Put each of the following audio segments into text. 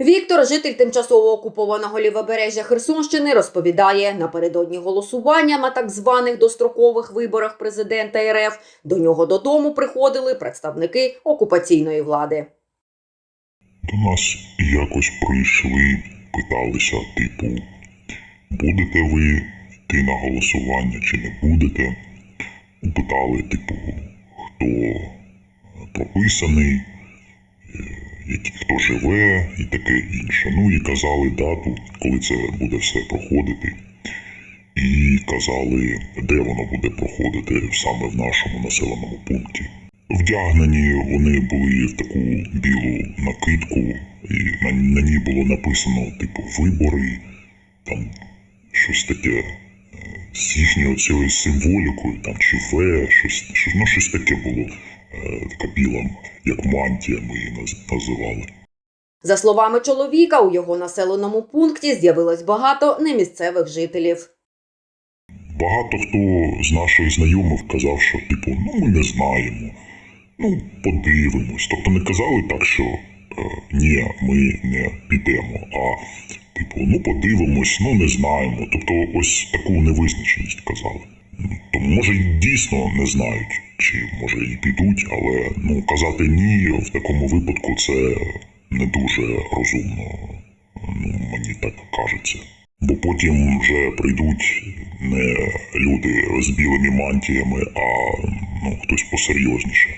Віктор, житель тимчасово окупованого лівобережжя Херсонщини, розповідає, напередодні голосування на так званих дострокових виборах президента РФ до нього додому приходили представники окупаційної влади. До нас якось прийшли, питалися, типу, будете ви йти на голосування чи не будете? Питали, типу, хто прописаний, які- хто живе і таке інше. Ну і казали дату, коли це буде все проходити. І казали, де воно буде проходити саме в нашому населеному пункті. Вдягнені вони були в таку білу накидку, і на, на ній було написано, типу, вибори, там щось таке е, з їхньою цією символікою, там чи В, щось, ну, щось таке було, е, така біла, як мантія ми її наз- називали. За словами чоловіка, у його населеному пункті з'явилось багато немісцевих жителів. Багато хто з наших знайомих казав, що типу, ну ми не знаємо, ну подивимось. Тобто не казали так, що е, ні, ми не підемо, а типу, ну подивимось, ну не знаємо. Тобто ось таку невизначеність казали. Ну, То може й дійсно не знають, чи може і підуть, але ну казати ні в такому випадку це не дуже розумно. Ну, мені так кажеться. Бо потім вже прийдуть не люди з білими мантіями, а ну, хтось посерйозніше.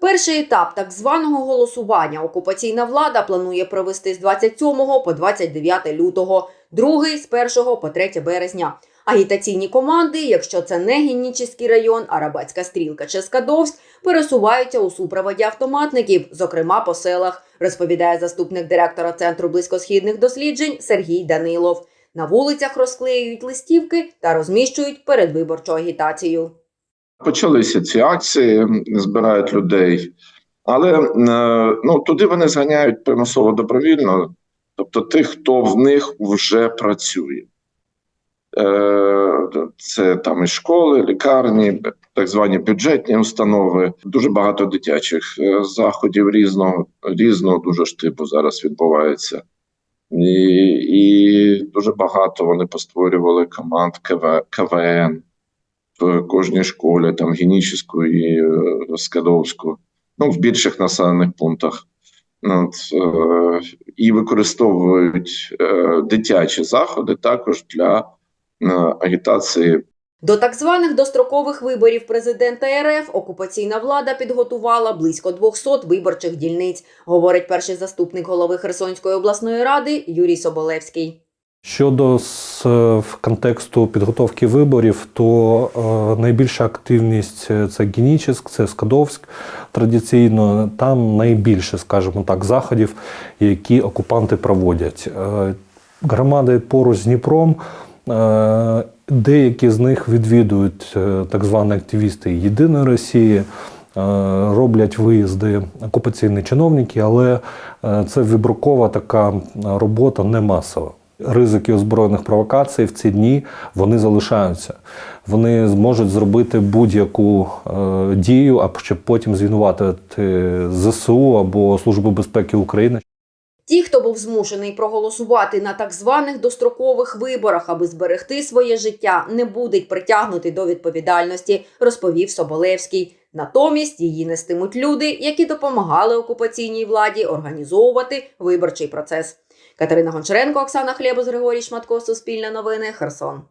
Перший етап так званого голосування окупаційна влада планує провести з 27 по 29 лютого, другий з 1 по 3 березня. Агітаційні команди, якщо це не Генічеський район, Арабатська стрілка чи Скадовськ, пересуваються у супроводі автоматників, зокрема по селах, розповідає заступник директора центру близькосхідних досліджень Сергій Данилов. На вулицях розклеюють листівки та розміщують передвиборчу агітацію. Почалися ці акції, збирають людей, але е, ну, туди вони зганяють примусово добровільно, тобто тих, хто в них вже працює. Е, Це там і школи, лікарні, так звані бюджетні установи. Дуже багато дитячих е, заходів різного, різного дуже ж типу зараз відбувається. І, і дуже багато вони постворювали команд КВ, КВН в кожній школі, там Генічеську і е, Скадовську, ну, в більших населених пунктах. От, е, і використовують дитячі заходи також для агітації До так званих дострокових виборів президента РФ окупаційна влада підготувала близько 200 виборчих дільниць, говорить перший заступник голови Херсонської обласної ради Юрій Соболевський. Щодо с- в контексту підготовки виборів, то е, найбільша активність е, це Генічеськ, це Скадовськ. Традиційно там найбільше, скажімо так, заходів, які окупанти проводять. Е, громади поруч з Дніпром. Е, Деякі з них відвідують е, так звані активісти Єдиної Росії, е, роблять виїзди окупаційні чиновники, але це вибрукова така робота не масова. Ризики озброєних провокацій в ці дні вони залишаються. Вони зможуть зробити будь-яку дію, а щоб потім звинуватити ЗСУ або Службу безпеки України. Ті, хто був змушений проголосувати на так званих дострокових виборах, аби зберегти своє життя, не будуть притягнути до відповідальності, розповів Соболевський. Натомість її нестимуть люди, які допомагали окупаційній владі організовувати виборчий процес. Катерина Гончаренко, Оксана Хлєбус, Григорій Шматко, Суспільне новини, Херсон.